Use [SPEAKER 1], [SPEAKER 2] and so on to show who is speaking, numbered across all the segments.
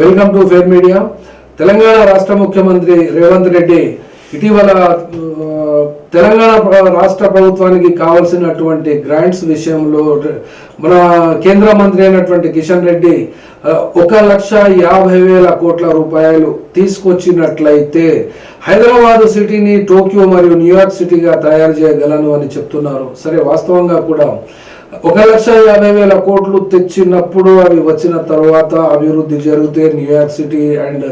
[SPEAKER 1] Welcome to fair media. Telangana రాష్ట్ర ముఖ్యమంత్రి రేవంత్ రెడ్డి ఇటీవల తెలంగాణ రాష్ట్ర ప్రభుత్వానికి కావాల్సినటువంటి గ్రాంట్స్ విషయంలో మన కేంద్ర మంత్రి అయినటువంటి కిషన్ రెడ్డి ఒక లక్ష యాభై వేల కోట్ల రూపాయలు తీసుకొచ్చినట్లయితే హైదరాబాద్ సిటీని టోక్యో మరియు న్యూయార్క్ సిటీగా తయారు చేయగలను అని చెప్తున్నారు. సరే వాస్తవంగా కూడా ఒక లక్ష యాభై వేల కోట్లు తెచ్చినప్పుడు అవి వచ్చిన తర్వాత అభివృద్ధి జరిగితే న్యూయార్క్ సిటీ అండ్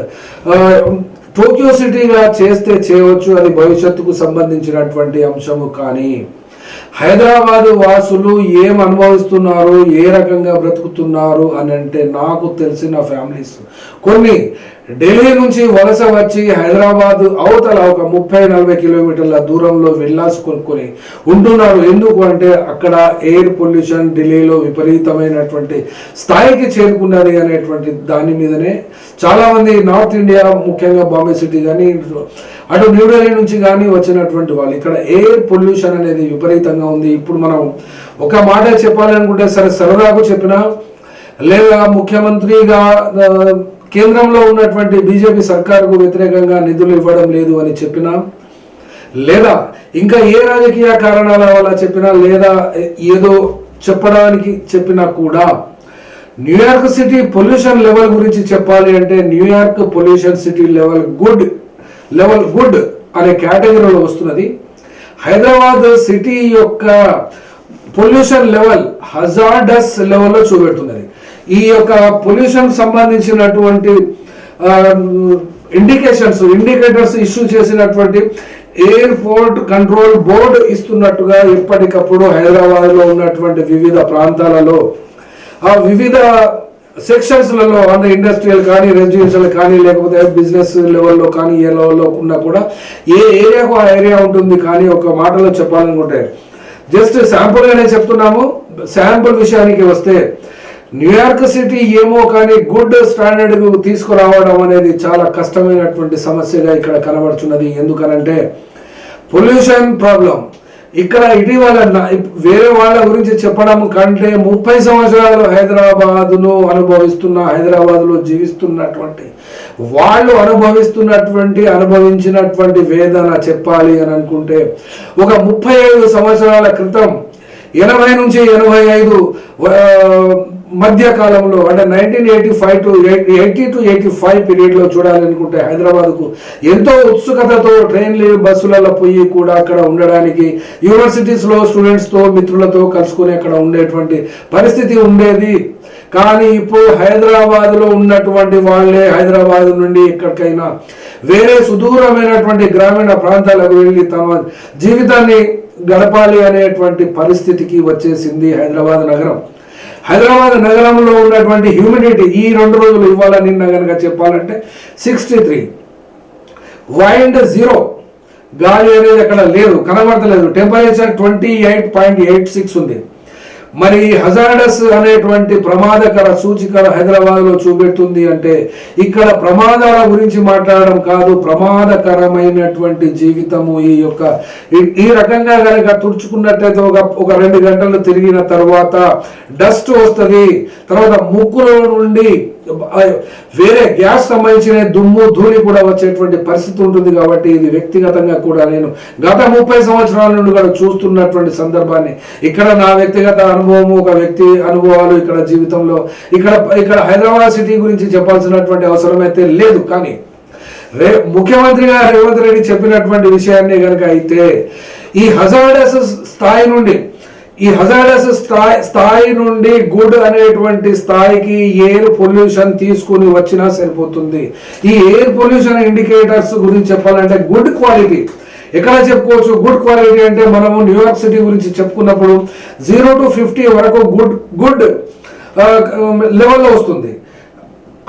[SPEAKER 1] టోక్యో సిటీగా చేస్తే చేయవచ్చు అది భవిష్యత్తుకు సంబంధించినటువంటి అంశము. కానీ హైదరాబాద్ వాసులు ఏం అనుభవిస్తున్నారు ఏ రకంగా బ్రతుకుతున్నారు అని అంటే నాకు తెలిసిన ఫ్యామిలీస్. కొన్ని ఢిల్లీ నుంచి వలస వచ్చి హైదరాబాద్ అవతల ఒక ముప్పై నలభై కిలోమీటర్ల దూరంలో విల్లాస్ కొనుక్కొని ఉంటున్నారు. ఎందుకు అంటే అక్కడ ఎయిర్ పొల్యూషన్ ఢిల్లీలో విపరీతమైనటువంటి స్థాయికి చేరుకున్నది అనేటువంటి దాని మీదనే చాలామంది నార్త్ ఇండియా ముఖ్యంగా బాంబే సిటీ కానీ అటు న్యూఢిల్లీ నుంచి కానీ వచ్చినటువంటి వాళ్ళు ఇక్కడ ఎయిర్ పొల్యూషన్ అనేది విపరీతంగా ఉంది. ఇప్పుడు మనం ఒక మాట చెప్పాలనుకుంటే సరే సరదాకు చెప్పినా లేదా ముఖ్యమంత్రిగా కేంద్రంలో ఉన్నటువంటి బీజేపీ సర్కారుకు వ్యతిరేకంగా నిధులు ఇవ్వడం లేదు అని చెప్పినా? లేదా ఇంకా ఏ రాజకీయ కారణాల వల్ల చెప్పినా లేదా ఏదో చెప్పడానికి చెప్పినా కూడా? న్యూయార్క్ సిటీ పొల్యూషన్ లెవెల్ గురించి చెప్పాలి అంటే New York pollution city level good level good అనే కేటగిరీలో వస్తున్నది. హైదరాబాద్ సిటీ యొక్క పొల్యూషన్ లెవెల్ హజార్డస్ లెవెల్లో చూపెడుతున్నది. ఈ యొక్క పొల్యూషన్ సంబంధించినటువంటి ఇండికేషన్స్ ఇండికేటర్స్ ఇష్యూ చేసినటువంటి ఎయిర్పోర్ట్ కంట్రోల్ బోర్డు ఇస్తున్నట్టుగా ఎప్పటికప్పుడు హైదరాబాద్లో ఉన్నటువంటి వివిధ ప్రాంతాలలో ఆ వివిధ సెక్షన్స్లలో అంటే ఇండస్ట్రియల్ కానీ రెసిడెన్షియల్ కానీ లేకపోతే బిజినెస్ లెవెల్లో కానీ ఏ లెవెల్లో ఉన్నా కూడా ఏ ఏరియాకు ఆ ఏరియా ఉంటుంది కానీ ఒక మాటలో చెప్పాలనుకుంటే జస్ట్ శాంపుల్గానే చెప్తున్నాము శాంపుల్ విషయానికి వస్తే న్యూయార్క్ సిటీ ఏమో కానీ గుడ్ స్టాండర్డ్ తీసుకురావడం అనేది చాలా కష్టమైనటువంటి సమస్యగా ఇక్కడ కనబడుతున్నది ఎందుకనంటే పొల్యూషన్ ప్రాబ్లం. ఇక్కడ ఇటీవల వేరే వాళ్ళ గురించి చెప్పడం కంటే ముప్పై సంవత్సరాలు హైదరాబాదును అనుభవిస్తున్న హైదరాబాదులో జీవిస్తున్నటువంటి వాళ్ళు అనుభవిస్తున్నటువంటి అనుభవించినటువంటి వేదన చెప్పాలి అని అనుకుంటే ఒక ముప్పై ఐదు సంవత్సరాల క్రితం ఎనభై నుంచి ఎనభై ఐదు మధ్య కాలంలో అంటే nineteen eighty five to eighty to eighty five పీరియడ్లో చూడాలనుకుంటే హైదరాబాద్కు ఎంతో ఉత్సుకతతో ట్రైన్లు బస్సులలో పోయి కూడా అక్కడ ఉండడానికి యూనివర్సిటీస్లో స్టూడెంట్స్తో మిత్రులతో కలుసుకొని అక్కడ ఉండేటువంటి పరిస్థితి ఉండేది. కానీ ఇప్పుడు హైదరాబాద్లో ఉన్నటువంటి వాళ్ళే హైదరాబాద్ నుండి ఎక్కడికైనా వేరే సుదూరమైనటువంటి గ్రామీణ ప్రాంతాలకు వెళ్ళి తమ జీవితాన్ని గడపాలి అనేటువంటి పరిస్థితికి వచ్చేసింది హైదరాబాద్ నగరం. హైదరాబాద్ నగరంలో ఉన్నటువంటి హ్యూమిడిటీ ఈ రెండు రోజులు ఇవ్వాలని నిన్న కనుక చెప్పాలంటే సిక్స్టీ త్రీ. Wind zero. గాలి అనేది అక్కడ లేదు కనబడతలేదు. Temperature twenty eight point eight six ఉంది. మరి హజార్డస్ అనేటువంటి ప్రమాదకర సూచిక హైదరాబాద్లో చూపెడుతుంది అంటే ఇక్కడ ప్రమాదాల గురించి మాట్లాడడం కాదు ప్రమాదకరమైనటువంటి జీవితము ఈ యొక్క ఈ- రకంగా కనుక తుడుచుకున్నట్టయితే ఒక ఒక రెండు గంటలు తిరిగిన తర్వాత డస్ట్ వస్తుంది. తర్వాత ముక్కులో నుండి వేరే గ్యాస్ సంబంధించిన దుమ్ము ధూళి కూడా వచ్చేటువంటి పరిస్థితి ఉంటుంది కాబట్టి ఇది వ్యక్తిగతంగా కూడా నేను గత ముప్పై సంవత్సరాల నుండి కూడా చూస్తున్నటువంటి సందర్భాన్ని ఇక్కడ నా వ్యక్తిగత అనుభవం ఒక వ్యక్తి అనుభవాలు ఇక్కడ జీవితంలో ఇక్కడ ఇక్కడ హైదరాబాద్ సిటీ గురించి చెప్పాల్సినటువంటి అవసరం అయితే లేదు. కానీ రే ముఖ్యమంత్రిగా రేవంత్ రెడ్డి చెప్పినటువంటి విషయాన్ని కనుక అయితే ఈ హజార్డస్ స్థాయి నుండి ఈ హజార్డస్ స్థాయి స్థాయి నుండి గుడ్ అనేటువంటి స్థాయికి ఎయిర్ పొల్యూషన్ తీసుకుని వచ్చినా సరిపోతుంది. ఈ ఎయిర్ పొల్యూషన్ ఇండికేటర్స్ గురించి చెప్పాలంటే గుడ్ క్వాలిటీ. ఎక్కడ చెప్పుకోవచ్చు? గుడ్ క్వాలిటీ అంటే మనము న్యూయార్క్ సిటీ గురించి చెప్పుకున్నప్పుడు జీరో టు ఫిఫ్టీ వరకు గుడ్ గుడ్ లెవెల్లో వస్తుంది.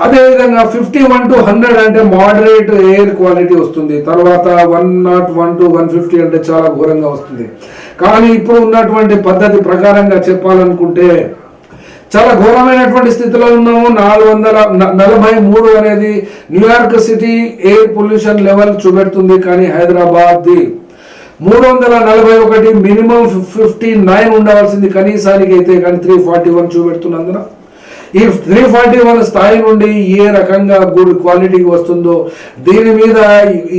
[SPEAKER 1] అదేవిధంగా ఫిఫ్టీ వన్ టు హండ్రెడ్ అంటే మోడరేట్ ఎయిర్ క్వాలిటీ వస్తుంది. తర్వాత one nought one to one fifty అంటే చాలా ఘోరంగా వస్తుంది. కానీ ఇప్పుడు ఉన్నటువంటి పద్ధతి ప్రకారంగా చెప్పాలనుకుంటే చాలా ఘోరమైనటువంటి స్థితిలో ఉన్నాము. నాలుగు వందల నలభై మూడు అనేది New York city air pollution level చూపెడుతుంది. కానీ హైదరాబాద్ది మూడు వందల నలభై ఒకటి మినిమం ఫిఫ్టీ నైన్ ఉండవలసింది. కనీసానికి అయితే కానీ త్రీ ఫార్టీ వన్ చూపెడుతున్నందున ఈ త్రీ ఫార్టీ వన్ స్థాయి నుండి ఏ రకంగా గుడ్ క్వాలిటీకి వస్తుందో దీని మీద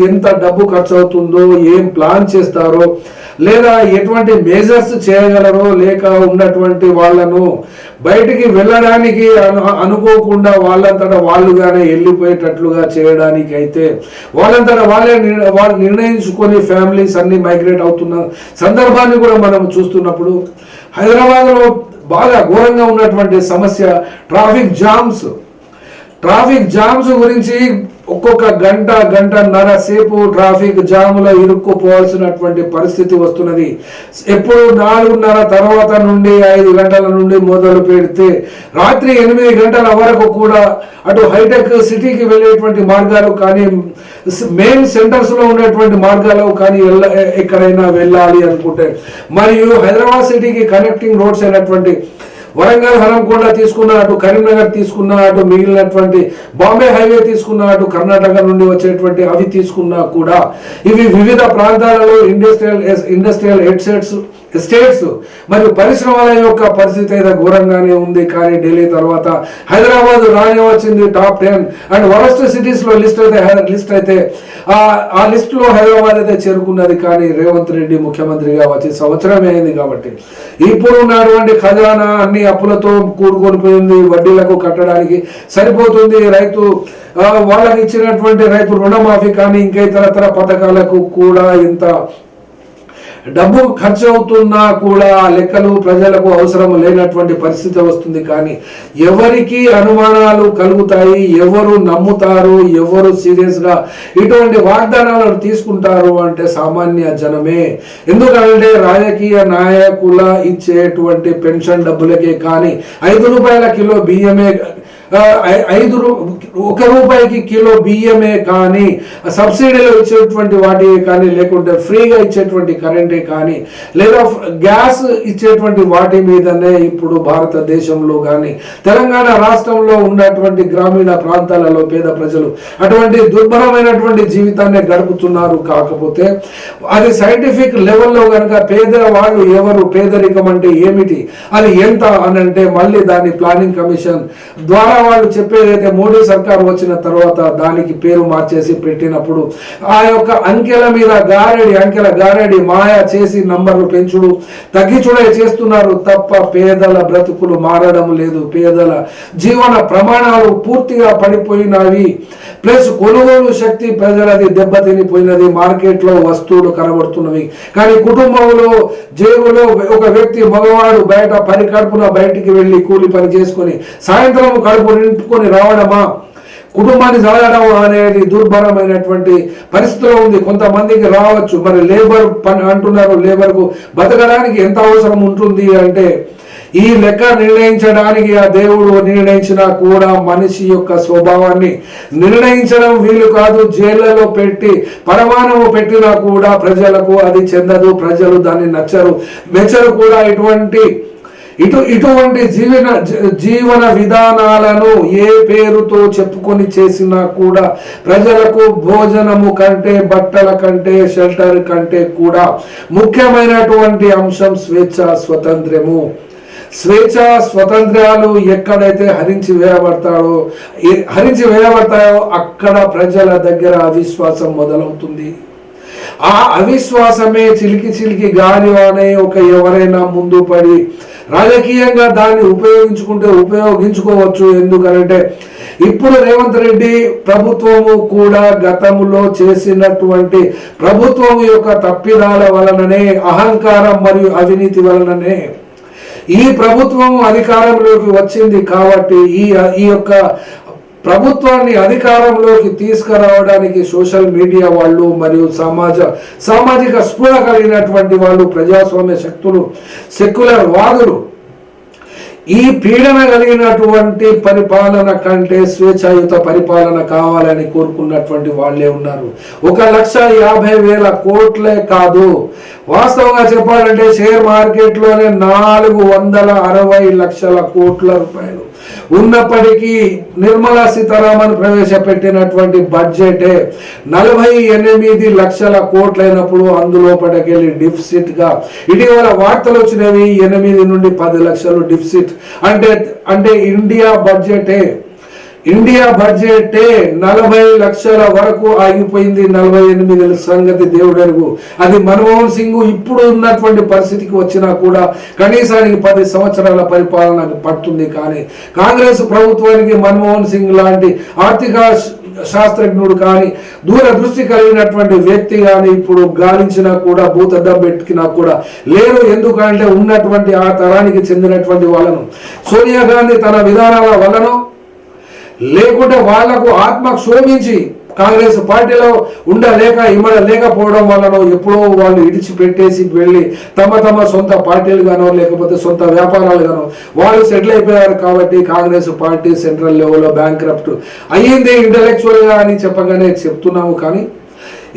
[SPEAKER 1] ఎంత డబ్బు ఖర్చు అవుతుందో ఏం ప్లాన్ చేస్తారో లేదా ఎటువంటి మేజర్స్ చేయగలరో లేక ఉన్నటువంటి వాళ్ళను బయటికి వెళ్ళడానికి అను అనుకోకుండా వాళ్ళంతటా వాళ్ళుగానే వెళ్ళిపోయేటట్లుగా చేయడానికి అయితే వాళ్ళంతటా వాళ్ళే వాళ్ళు నిర్ణయించుకొని ఫ్యామిలీస్ అన్ని మైగ్రేట్ అవుతున్న సందర్భాన్ని కూడా మనం చూస్తున్నప్పుడు హైదరాబాద్లో బాగా ఘోరంగా ఉన్నటువంటి సమస్య ట్రాఫిక్ జామ్స్ ట్రాఫిక్ జామ్స్ గురించి ఒక్కొక్క గంట గంటన్నర సేపు ట్రాఫిక్ జాములో ఇరుక్కుపోవాల్సినటువంటి పరిస్థితి వస్తున్నది. ఎప్పుడు నాలుగున్నర తర్వాత నుండి ఐదు గంటల నుండి మొదలు పెడితే రాత్రి ఎనిమిది గంటల వరకు కూడా అటు హైటెక్ సిటీకి వెళ్ళేటువంటి మార్గాలు కానీ మెయిన్ సెంటర్స్లో ఉండేటువంటి మార్గాలు కానీ వెళ్ళ ఎక్కడైనా వెళ్ళాలి అనుకుంటే. మరియు హైదరాబాద్ సిటీకి కనెక్టింగ్ రోడ్స్ అయినటువంటి వరంగల్ హరంకొండ తీసుకున్న అటు కరీంనగర్ తీసుకున్న అటు మిగిలినటువంటి బాంబే హైవే తీసుకున్న అటు కర్ణాటక నుండి వచ్చేటువంటి అవి తీసుకున్నా కూడా ఇవి వివిధ ప్రాంతాలలో ఇండస్ట్రియల్ ఇండస్ట్రియల్ హెడ్సెట్స్ స్టేట్స్. మరియు పరిశ్రమల యొక్క పరిస్థితి అయితే ఘోరంగానే ఉంది. కానీ ఢిల్లీ తర్వాత హైదరాబాద్ రానే వచ్చింది టాప్ టెన్. అండ్ వరస్ట్ సిటీస్లో లిస్ట్ అయితే లిస్ట్ అయితే ఆ- లిస్టులో హైదరాబాద్ అయితే చేరుకున్నది. కానీ రేవంత్ రెడ్డి ముఖ్యమంత్రిగా వచ్చే సంవత్సరమే అయింది కాబట్టి. ఇప్పుడు ఉన్నటువంటి ఖజానా అన్ని అప్పులతో కూడుకొని పోయింది వడ్డీలకు కట్టడానికి సరిపోతుంది. రైతు వాళ్ళకి ఇచ్చినటువంటి రైతు రుణమాఫీ కానీ ఇంకా ఇతరతర పథకాలకు కూడా ఇంత డబ్బు ఖర్చు అవుతున్నా కూడా లెక్కలు ప్రజలకు అవసరం లేనటువంటి పరిస్థితి వస్తుంది. కానీ ఎవరికి అనుమానాలు కలుగుతాయి ఎవరు నమ్ముతారు ఎవరు సీరియస్గా ఇటువంటి వాగ్దానాలను తీసుకుంటారు అంటే సామాన్య జనమే. ఎందుకంటే రాజకీయ నాయకుల ఇచ్చేటువంటి పెన్షన్ డబ్బులకే కానీ ఐదు రూపాయల కిలో బియ్యమే ఐదు రూ- ఒక రూపాయికి కిలో బియ్యమే కానీ సబ్సిడీలో ఇచ్చేటువంటి వాటి కానీ లేకుంటే ఫ్రీగా ఇచ్చేటువంటి కరెంటే కానీ లేదా గ్యాస్ ఇచ్చేటువంటి వాటి మీదనే ఇప్పుడు భారతదేశంలో కానీ తెలంగాణ రాష్ట్రంలో ఉన్నటువంటి గ్రామీణ ప్రాంతాలలో పేద ప్రజలు అటువంటి దుర్భరమైనటువంటి జీవితాన్ని గడుపుతున్నారు. కాకపోతే అది సైంటిఫిక్ లెవెల్లో కనుక పేద వాళ్ళు ఎవరు పేదరికం అంటే ఏమిటి అది ఎంత అని అంటే మళ్ళీ దాని ప్లానింగ్ కమిషన్ ద్వారా వాళ్ళు చెప్పేదైతే మోడీ సర్కార్ వచ్చిన తర్వాత దానికి పేరు మార్చేసి పెట్టినప్పుడు ఆ యొక్క అంకెల మీద గారెడి అంకెల గారెడి మాయ చేసి నంబర్లు పెంచుడు తగ్గించుడే చేస్తున్నారు తప్ప పేదల బ్రతుకులు మారడం లేదు. పేదల జీవన ప్రమాణాలు పూర్తిగా పడిపోయినవి ప్లస్ కొనుగోలు శక్తి ప్రజలది దెబ్బతినిపోయినది మార్కెట్లో వస్తువులు కనబడుతున్నవి. కానీ కుటుంబంలో జేబులో ఒక వ్యక్తి మగవాడు బయట పని కడుపున బయటికి వెళ్ళి కూలి పని చేసుకొని సాయంత్రం కడుపు నింపుకొని రావడమా? కుటుంబాన్ని సాగడం అనేది దుర్భరమైనటువంటి పరిస్థితిలో ఉంది. కొంతమందికి రావచ్చు. మరి లేబర్ పని అంటున్నారు. లేబర్కు బతకడానికి ఎంత అవసరం ఉంటుంది అంటే ఈ లెక్క నిర్ణయించడానికి ఆ దేవుడు నిర్ణయించినా కూడా మనిషి యొక్క స్వభావాన్ని నిర్ణయించడం వీలు కాదు. జైళ్ళలో పెట్టి పరమాణము పెట్టినా కూడా ప్రజలకు అది చెందదు. ప్రజలు దాన్ని నచ్చరు. మెచ్చరు కూడా ఇటువంటి ఇటు ఇటువంటి జీవన జీవన విధానాలను ఏ పేరుతో చెప్పుకొని చేసినా కూడా ప్రజలకు భోజనము కంటే బట్టల కంటే షెల్టర్ కంటే కూడా ముఖ్యమైనటువంటి అంశం స్వేచ్ఛ స్వతంత్రము స్వేచ్ఛ స్వతంత్రాలు ఎక్కడైతే హరించి వేయబడతాడో హరించి వేయబడతాయో అక్కడ ప్రజల దగ్గర అవిశ్వాసం మొదలవుతుంది. ఆ అవిశ్వాసమే చిలికి చిలికి గాలివానే ఒక ఎవరైనా ముందు పడి రాజకీయంగా దాన్ని ఉపయోగించుకుంటే ఉపయోగించుకోవచ్చు. ఎందుకంటే ఇప్పుడు రేవంత్ రెడ్డి ప్రభుత్వము కూడా గతంలో చేసినటువంటి ప్రభుత్వం యొక్క తప్పిదాల వలననే అహంకారం మరియు అవినీతి వలననే ఈ ప్రభుత్వం అధికారంలోకి వచ్చింది కాబట్టి ఈ ఈ యొక్క ప్రభుత్వాన్ని అధికారంలోకి తీసుకురావడానికి సోషల్ మీడియా వాళ్ళు మరియు సమాజ సామాజిక స్పృహ కలిగినటువంటి వాళ్ళు ప్రజాస్వామ్య శక్తులు సెక్యులర్ వాదులు ఈ పీడన కలిగినటువంటి పరిపాలన కంటే స్వేచ్ఛాయుత పరిపాలన కావాలని కోరుకున్నటువంటి వాళ్ళే ఉన్నారు. ఒక లక్ష యాభై వేల కోట్లే కాదు వాస్తవంగా చెప్పాలంటే షేర్ మార్కెట్లోనే నాలుగు వందల అరవై లక్షల కోట్ల రూపాయలు. ఉన్నప్పటికీ నిర్మలా సీతారామన్ ప్రవేశపెట్టినటువంటి బడ్జెటే నలభై ఎనిమిది లక్షల కోట్లైనప్పుడు అందులో పడకెళ్ళి డిఫిసిట్గా ఇటీవల వార్తలు వచ్చినవి ఎనిమిది నుండి పది లక్షలు డిఫిసిట్. అంటే అంటే ఇండియా బడ్జెటే ఇండియా బడ్జెటే నలభై లక్షల వరకు ఆగిపోయింది నలభై ఎనిమిది సంగతి దేవుడరుగు అది మన్మోహన్ సింగ్ ఇప్పుడు ఉన్నటువంటి పరిస్థితికి వచ్చినా కూడా కనీసానికి పది సంవత్సరాల పరిపాలన పడుతుంది కానీ కాంగ్రెస్ ప్రభుత్వానికి మన్మోహన్ సింగ్ లాంటి ఆర్థిక శాస్త్రజ్ఞుడు కానీ దూరదృష్టి కలిగినటువంటి వ్యక్తి కానీ ఇప్పుడు గాలించినా కూడా భూతద్దం పెట్టినా కూడా లేరు. ఎందుకంటే ఉన్నటువంటి ఆ తరానికి చెందినటువంటి వాళ్ళను సోనియా గాంధీ తన విధానాల వలనో లేకుంటే వాళ్ళకు ఆత్మ క్షోభించి కాంగ్రెస్ పార్టీలో ఉండలేక ఇమ్మడ లేకపోవడం వలన ఎప్పుడో వాళ్ళు ఇడిచిపెట్టేసి వెళ్ళి తమ తమ సొంత పార్టీలుగానో లేకపోతే సొంత వ్యాపారాలుగానో వాళ్ళు సెటిల్ అయిపోయారు కాబట్టి కాంగ్రెస్ పార్టీ సెంట్రల్ లెవెల్లో బ్యాంక్రప్ట్ అయ్యింది ఇంటలెక్చువల్గా అని చెప్పగానే చెప్తున్నాము కానీ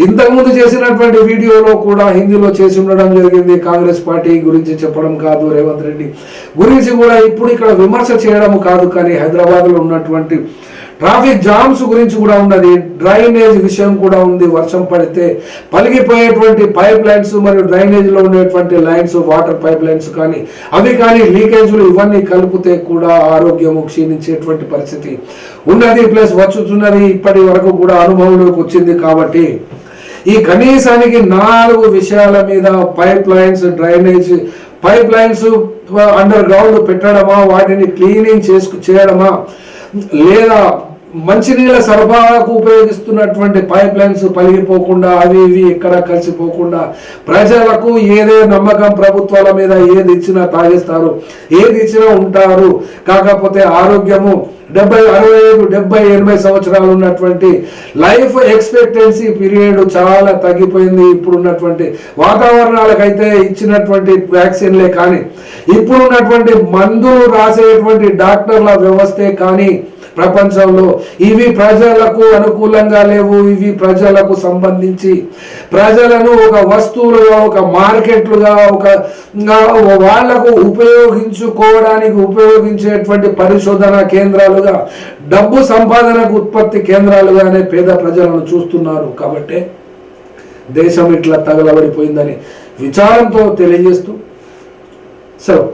[SPEAKER 1] ఇంతకుముందు చేసినటువంటి వీడియోలో కూడా హిందీలో చేసి ఉండడం జరిగింది. కాంగ్రెస్ పార్టీ గురించి చెప్పడం కాదు రేవంత్ రెడ్డి. గురించి కూడా ఇప్పుడు ఇక్కడ విమర్శ చేయడం కాదు కానీ హైదరాబాద్లో ఉన్నటువంటి ట్రాఫిక్ జామ్స్ గురించి కూడా ఉన్నది. డ్రైనేజ్ విషయం కూడా ఉంది. వర్షం పడితే పలిగిపోయేటువంటి పైప్ లైన్స్ మరియు డ్రైనేజ్లో ఉండేటువంటి లైన్స్ వాటర్ పైప్ లైన్స్ కానీ అవి కానీ లీకేజ్లు ఇవన్నీ కలిపితే కూడా ఆరోగ్యము క్షీణించేటువంటి పరిస్థితి ఉన్నది. ప్లస్ వచ్చుతున్నది ఇప్పటి వరకు కూడా అనుభవంలోకి వచ్చింది కాబట్టి ఈ కనీసానికి నాలుగు విషయాల మీద pipelines drainage pipelines underground పెట్టడమా? వాటిని క్లీనింగ్ చేసుకు చేయడమా? లేదా మంచినీళ్ళ సరఫరాకు ఉపయోగిస్తున్నటువంటి పైప్ లైన్స్ పలిగిపోకుండా అవి ఇవి ఎక్కడ కలిసిపోకుండా ప్రజలకు ఏదే నమ్మకం ప్రభుత్వాల మీద ఏది ఇచ్చినా తాగిస్తారు ఏది ఇచ్చినా ఉంటారు. కాకపోతే ఆరోగ్యము డెబ్బై అరవై ఐదు డెబ్బై ఎనభై సంవత్సరాలు ఉన్నటువంటి లైఫ్ ఎక్స్పెక్టెన్సీ పీరియడ్ చాలా తగ్గిపోయింది ఇప్పుడు ఉన్నటువంటి వాతావరణాలకైతే ఇచ్చినటువంటి వ్యాక్సిన్లే కానీ ఇప్పుడు ఉన్నటువంటి మందులు రాసేటువంటి డాక్టర్ల వ్యవస్థే కానీ ప్రపంచంలో ఇవి ప్రజలకు అనుకూలంగా లేవు ఇవి ప్రజలకు సంబంధించి. ప్రజలను ఒక వస్తువులుగా ఒక మార్కెట్లుగా ఒక వాళ్ళకు ఉపయోగించుకోవడానికి ఉపయోగించేటువంటి పరిశోధన కేంద్రాలుగా డబ్బు సంపాదనకు ఉత్పత్తి కేంద్రాలుగానే పేద ప్రజలను చూస్తున్నారు. కాబట్టి దేశం ఇట్లా తగలబడిపోయిందని విచారంతో తెలియజేస్తూ సెలవు.